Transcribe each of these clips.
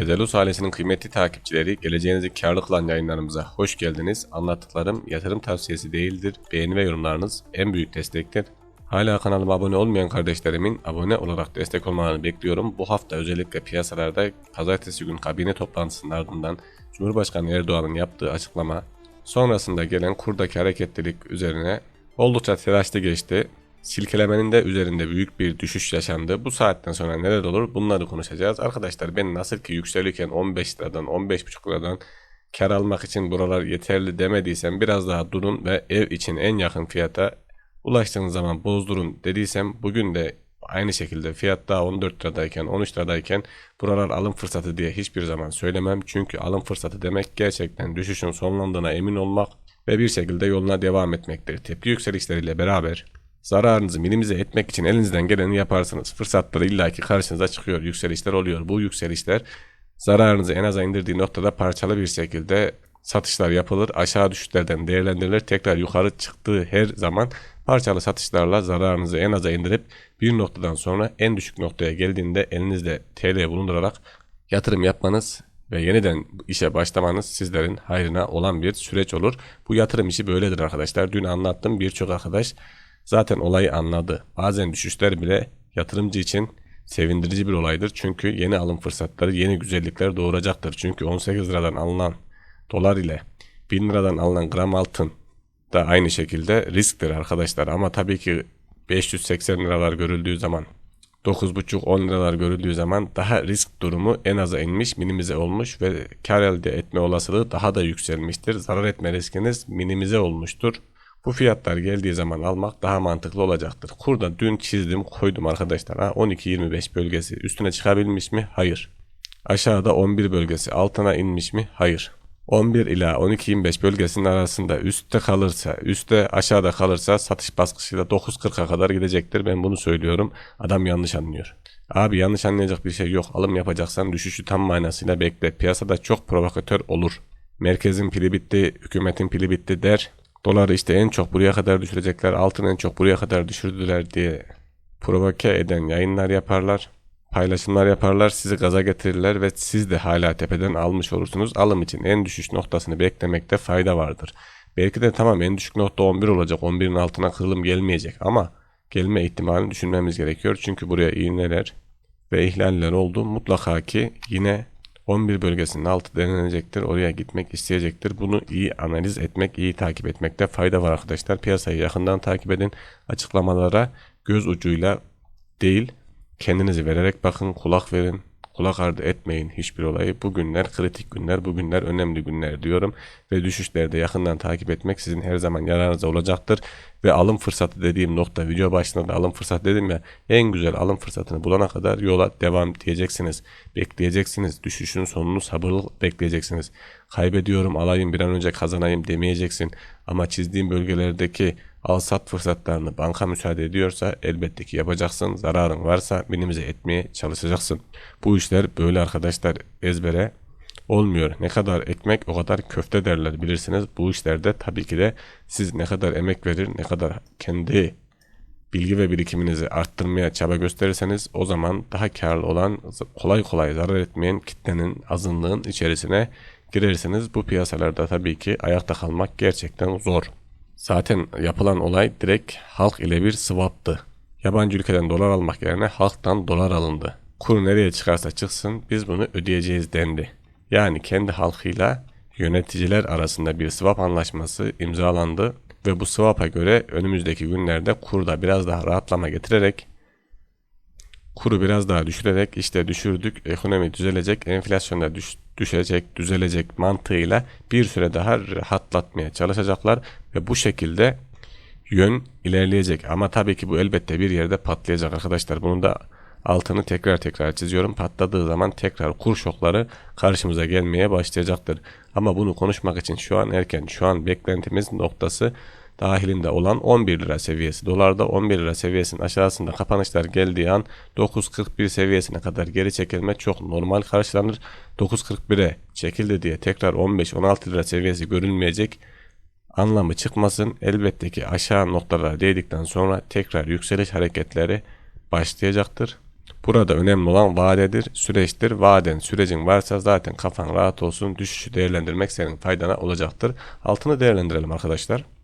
Bedelus ailesinin kıymetli takipçileri, geleceğinizi karlı kılan yayınlarımıza hoş geldiniz. Anlattıklarım yatırım tavsiyesi değildir. Beğeni ve yorumlarınız en büyük destektir. Hala kanalıma abone olmayan kardeşlerimin abone olarak destek olmalarını bekliyorum. Bu hafta özellikle piyasalarda pazartesi gün kabine toplantısının ardından Cumhurbaşkanı Erdoğan'ın yaptığı açıklama, sonrasında gelen kurdaki hareketlilik üzerine oldukça telaşlı geçti. Silkelemenin de üzerinde büyük bir düşüş yaşandı. Bu saatten sonra neler olur bunları konuşacağız. Arkadaşlar ben nasıl ki yükselirken 15 liradan 15,5 liradan kar almak için buralar yeterli demediysem biraz daha durun ve ev için en yakın fiyata ulaştığınız zaman bozdurun dediysem bugün de aynı şekilde fiyat daha 14 liradayken 13 liradayken buralar alım fırsatı diye hiçbir zaman söylemem. Çünkü alım fırsatı demek gerçekten düşüşün sonlandığına emin olmak ve bir şekilde yoluna devam etmektir. Tepki yükselişleriyle beraber zararınızı minimize etmek için elinizden geleni yaparsınız. Fırsatları illaki karşınıza çıkıyor. Yükselişler oluyor. Bu yükselişler zararınızı en aza indirdiği noktada parçalı bir şekilde satışlar yapılır. Aşağı düşüşlerden değerlendirilir. Tekrar yukarı çıktığı her zaman parçalı satışlarla zararınızı en aza indirip bir noktadan sonra en düşük noktaya geldiğinde elinizde TL bulundurarak yatırım yapmanız ve yeniden işe başlamanız sizlerin hayrına olan bir süreç olur. Bu yatırım işi böyledir arkadaşlar. Dün anlattım birçok arkadaş zaten olayı anladı. Bazen düşüşler bile yatırımcı için sevindirici bir olaydır. Çünkü yeni alım fırsatları, yeni güzellikler doğuracaktır. Çünkü 18 liradan alınan dolar ile 1000 liradan alınan gram altın da aynı şekilde risktir arkadaşlar. Ama tabii ki 580 liralar görüldüğü zaman 9,5-10 liralar görüldüğü zaman daha risk durumu en aza inmiş, minimize olmuş ve kar elde etme olasılığı daha da yükselmiştir. Zarar etme riskiniz minimize olmuştur. Bu fiyatlar geldiği zaman almak daha mantıklı olacaktır. Kurda dün çizdim koydum arkadaşlar. Ha, 12-25 bölgesi üstüne çıkabilmiş mi? Hayır. Aşağıda 11 bölgesi altına inmiş mi? Hayır. 11 ila 12-25 bölgesinin arasında üstte kalırsa, üstte aşağıda kalırsa satış baskısıyla 9.40'a kadar gidecektir. Ben bunu söylüyorum. Adam yanlış anlıyor. Abi yanlış anlayacak bir şey yok. Alım yapacaksan düşüşü tam manasıyla bekle. Piyasada çok provokatör olur. Merkezin pili bitti, hükümetin pili bitti der. Doları işte en çok buraya kadar düşürecekler, altın en çok buraya kadar düşürdüler diye provoke eden yayınlar yaparlar paylaşımlar yaparlar, sizi gaza getirirler ve siz de hala tepeden almış olursunuz. Alım için en düşüş noktasını beklemekte fayda vardır. Belki de tamam en düşük nokta 11 olacak. 11'in altına kırılım gelmeyecek ama gelme ihtimalini düşünmemiz gerekiyor. Çünkü buraya iğneler ve ihlaller oldu. Mutlaka ki yine 11 bölgesinin altı denenecektir. Oraya gitmek isteyecektir. Bunu iyi analiz etmek, iyi takip etmekte fayda var arkadaşlar. Piyasayı yakından takip edin. Açıklamalara göz ucuyla değil Kendinizi vererek bakın, kulak verin. Kulak ardı etmeyin hiçbir olayı. Bu günler kritik günler, bu günler önemli günler diyorum. Ve düşüşlerde yakından takip etmek sizin her zaman yararınıza olacaktır. Ve alım fırsatı dediğim nokta, video başında da alım fırsatı dedim ya. En güzel alım fırsatını bulana kadar yola devam diyeceksiniz. Bekleyeceksiniz. Düşüşün sonunu sabırlı bekleyeceksiniz. Kaybediyorum alayım bir an önce kazanayım demeyeceksin. Ama çizdiğim bölgelerdeki al sat fırsatlarını banka müsaade ediyorsa elbette ki yapacaksın. Zararın varsa minimize etmeye çalışacaksın. Bu işler böyle arkadaşlar ezbere olmuyor. Ne kadar ekmek o kadar köfte derler bilirsiniz. Bu işlerde tabii ki de siz ne kadar emek verir, ne kadar kendi bilgi ve birikiminizi arttırmaya çaba gösterirseniz o zaman daha karlı olan kolay kolay zarar etmeyen kitlenin azınlığın içerisine girersiniz. Bu piyasalarda tabii ki ayakta kalmak gerçekten zor. Zaten yapılan olay direkt halk ile bir swap'tı. Yabancı ülkeden dolar almak yerine halktan dolar alındı. Kur nereye çıkarsa çıksın biz bunu ödeyeceğiz dendi. Yani kendi halkıyla yöneticiler arasında bir swap anlaşması imzalandı ve bu swap'a göre önümüzdeki günlerde kurda biraz daha rahatlama getirerek kuru biraz daha düşürerek işte düşürdük ekonomi düzelecek enflasyonda düş, düşecek düzelecek mantığıyla bir süre daha rahatlatmaya çalışacaklar ve bu şekilde yön ilerleyecek. Ama tabii ki bu elbette bir yerde patlayacak arkadaşlar. Bunu da altını tekrar tekrar çiziyorum. Patladığı zaman tekrar kur şokları karşımıza gelmeye başlayacaktır. Ama bunu konuşmak için şu an erken şu an beklentimiz noktası dahilinde olan 11 lira seviyesi. Dolarda 11 lira seviyesinin aşağısında kapanışlar geldiği an 9.41 seviyesine kadar geri çekilme çok normal karşılanır. 9.41'e çekildi diye tekrar 15-16 lira seviyesi görülmeyecek anlamı çıkmasın. Elbette ki aşağı noktalara değdikten sonra tekrar yükseliş hareketleri başlayacaktır. Burada önemli olan vadedir, süreçtir. Vaden, sürecin varsa zaten kafan rahat olsun. Düşüşü değerlendirmek senin faydana olacaktır. Altını değerlendirelim arkadaşlar.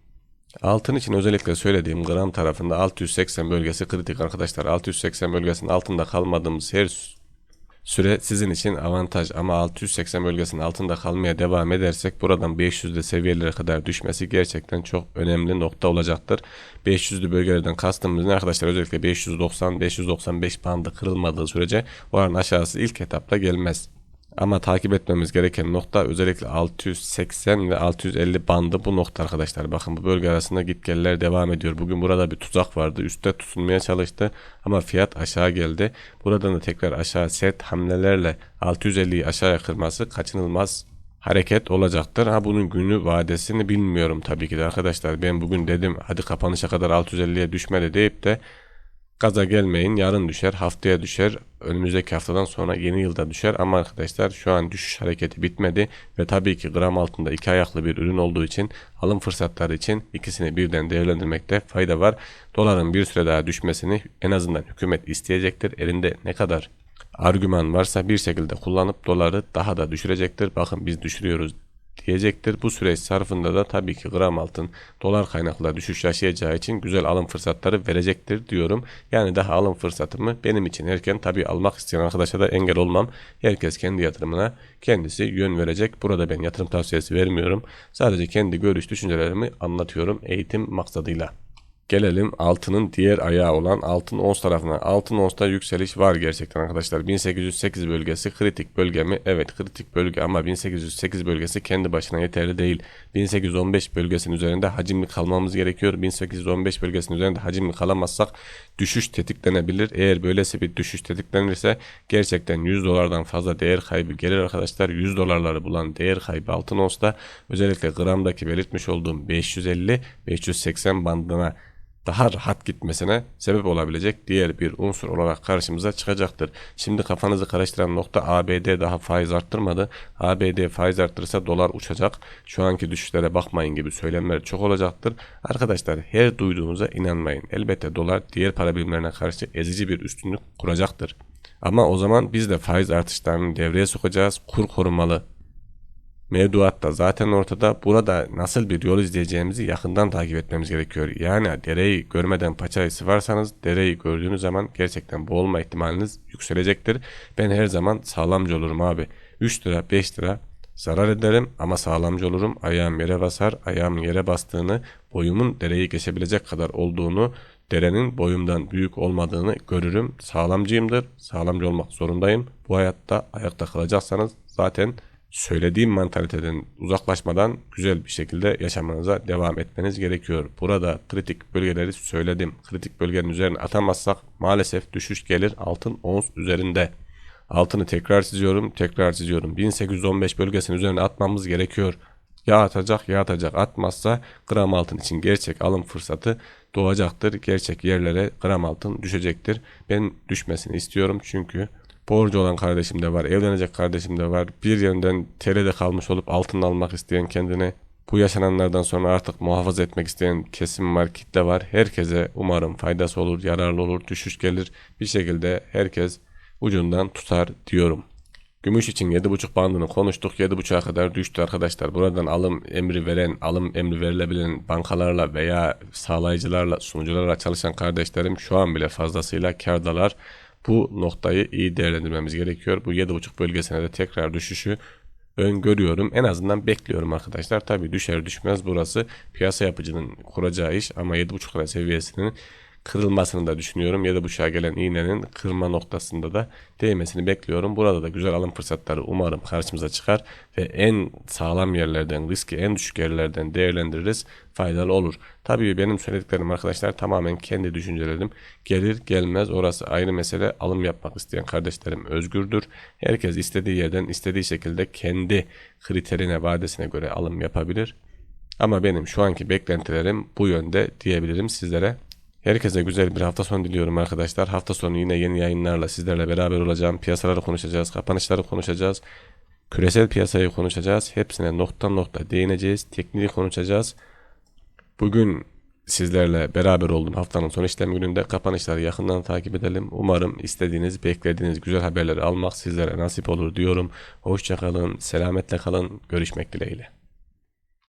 Altın için özellikle söylediğim gram tarafında 680 bölgesi kritik arkadaşlar. 680 bölgesinin altında kalmadığımız her süre sizin için avantaj ama 680 bölgesinin altında kalmaya devam edersek buradan 500'lü seviyelere kadar düşmesi gerçekten çok önemli nokta olacaktır. 500'lü bölgelerden kastımız ne arkadaşlar özellikle 590 595 bandı kırılmadığı sürece oranın aşağısı ilk etapta gelmez. Ama takip etmemiz gereken nokta özellikle 680 ve 650 bandı bu nokta arkadaşlar. Bakın bu bölge arasında gitgeller devam ediyor. Bugün burada bir tuzak vardı. Üste tutunmaya çalıştı ama fiyat aşağı geldi. Buradan da tekrar aşağı sert hamlelerle 650'yi aşağıya kırması kaçınılmaz hareket olacaktır. Ha bunun günü vadesini bilmiyorum tabii ki de arkadaşlar. Ben bugün dedim hadi kapanışa kadar 650'ye düşmedi deyip de Gaza gelmeyin yarın düşer haftaya düşer önümüzdeki haftadan sonra yeni yılda düşer ama arkadaşlar şu an düşüş hareketi bitmedi ve tabii ki gram altında iki ayaklı bir ürün olduğu için alım fırsatları için ikisini birden değerlendirmekte fayda var. Doların bir süre daha düşmesini en azından hükümet isteyecektir. Elinde ne kadar argüman varsa bir şekilde kullanıp doları daha da düşürecektir. Bakın biz düşürüyoruz diyecektir. Bu süreç sarfında da tabii ki gram altın dolar kaynaklı düşüş yaşayacağı için güzel alım fırsatları verecektir diyorum. Yani daha alım fırsatımı benim için erken tabii almak isteyen arkadaşa da engel olmam. Herkes kendi yatırımına kendisi yön verecek. Burada ben yatırım tavsiyesi vermiyorum. Sadece kendi görüş düşüncelerimi anlatıyorum eğitim maksadıyla. Gelelim altının diğer ayağı olan altın ons tarafına. Altın onsta yükseliş var gerçekten arkadaşlar. 1808 bölgesi kritik bölge mi? Evet kritik bölge ama 1808 bölgesi kendi başına yeterli değil. 1815 bölgesinin üzerinde hacimli kalmamız gerekiyor. 1815 bölgesinin üzerinde hacimli kalamazsak düşüş tetiklenebilir. Eğer böylesi bir düşüş tetiklenirse gerçekten 100 dolardan fazla değer kaybı gelir arkadaşlar. 100 dolarları bulan değer kaybı altın onsta özellikle gramdaki belirtmiş olduğum 550-580 bandına daha rahat gitmesine sebep olabilecek diğer bir unsur olarak karşımıza çıkacaktır. Şimdi kafanızı karıştıran nokta ABD daha faiz arttırmadı. ABD faiz arttırırsa dolar uçacak. Şu anki düşüşlere bakmayın gibi söylemler çok olacaktır. Arkadaşlar her duyduğunuza inanmayın. Elbette dolar diğer para birimlerine karşı ezici bir üstünlük kuracaktır. Ama o zaman biz de faiz artışlarını devreye sokacağız. Kur korumalı Mevduat da zaten ortada. Burada nasıl bir yol izleyeceğimizi yakından takip etmemiz gerekiyor. Yani dereyi görmeden paçayı sıvarsanız dereyi gördüğünüz zaman gerçekten boğulma ihtimaliniz yükselecektir. Ben her zaman sağlamcı olurum abi. 3 lira 5 lira zarar ederim ama sağlamcı olurum. Ayağım yere basar. Ayağım yere bastığını boyumun dereyi geçebilecek kadar olduğunu derenin boyumdan büyük olmadığını görürüm. Sağlamcıyımdır. Sağlamcı olmak zorundayım. Bu hayatta ayakta kalacaksanız zaten söylediğim mantaliteden uzaklaşmadan güzel bir şekilde yaşamanıza devam etmeniz gerekiyor. Burada kritik bölgeleri söyledim. Kritik bölgenin üzerine atamazsak maalesef düşüş gelir altın ons üzerinde. Altını tekrar çiziyorum, tekrar çiziyorum. 1815 bölgesinin üzerine atmamız gerekiyor. Ya atacak ya atacak atmazsa gram altın için gerçek alım fırsatı doğacaktır. Gerçek yerlere gram altın düşecektir. Ben düşmesini istiyorum çünkü borcu olan kardeşim de var, evlenecek kardeşim de var. Bir yönden TL'de kalmış olup altın almak isteyen kendine bu yaşananlardan sonra artık muhafaza etmek isteyen kesim var, kitle var. Herkese umarım faydası olur, yararlı olur, düşüş gelir. Bir şekilde herkes ucundan tutar diyorum. Gümüş için 7.5 bandını konuştuk. 7.5'a kadar düştü arkadaşlar. Buradan alım emri veren, alım emri verilebilen bankalarla veya sağlayıcılarla, sunucularla çalışan kardeşlerim şu an bile fazlasıyla kardalar. Bu noktayı iyi değerlendirmemiz gerekiyor. Bu 7.5 bölgesine de tekrar düşüşü öngörüyorum. En azından bekliyorum arkadaşlar. Tabi düşer düşmez burası piyasa yapıcının kuracağı iş ama 7.5 lira seviyesinin kırılmasını da düşünüyorum. Ya da bu gelen iğnenin kırma noktasında da değmesini bekliyorum. Burada da güzel alım fırsatları umarım karşımıza çıkar ve en sağlam yerlerden, riski en düşük yerlerden değerlendiririz. Faydalı olur. Tabii benim söylediklerim arkadaşlar tamamen kendi düşüncelerim. Gelir gelmez orası ayrı mesele. Alım yapmak isteyen kardeşlerim özgürdür. Herkes istediği yerden istediği şekilde kendi kriterine, vadesine göre alım yapabilir. Ama benim şu anki beklentilerim bu yönde diyebilirim sizlere. Herkese güzel bir hafta sonu diliyorum arkadaşlar. Hafta sonu yine yeni yayınlarla sizlerle beraber olacağım. Piyasaları konuşacağız, kapanışları konuşacağız. Küresel piyasayı konuşacağız. Hepsine nokta nokta değineceğiz. Tekniği konuşacağız. Bugün sizlerle beraber oldum haftanın son işlem gününde. Kapanışları yakından takip edelim. Umarım istediğiniz, beklediğiniz güzel haberleri almak sizlere nasip olur diyorum. Hoşçakalın, selametle kalın, görüşmek dileğiyle.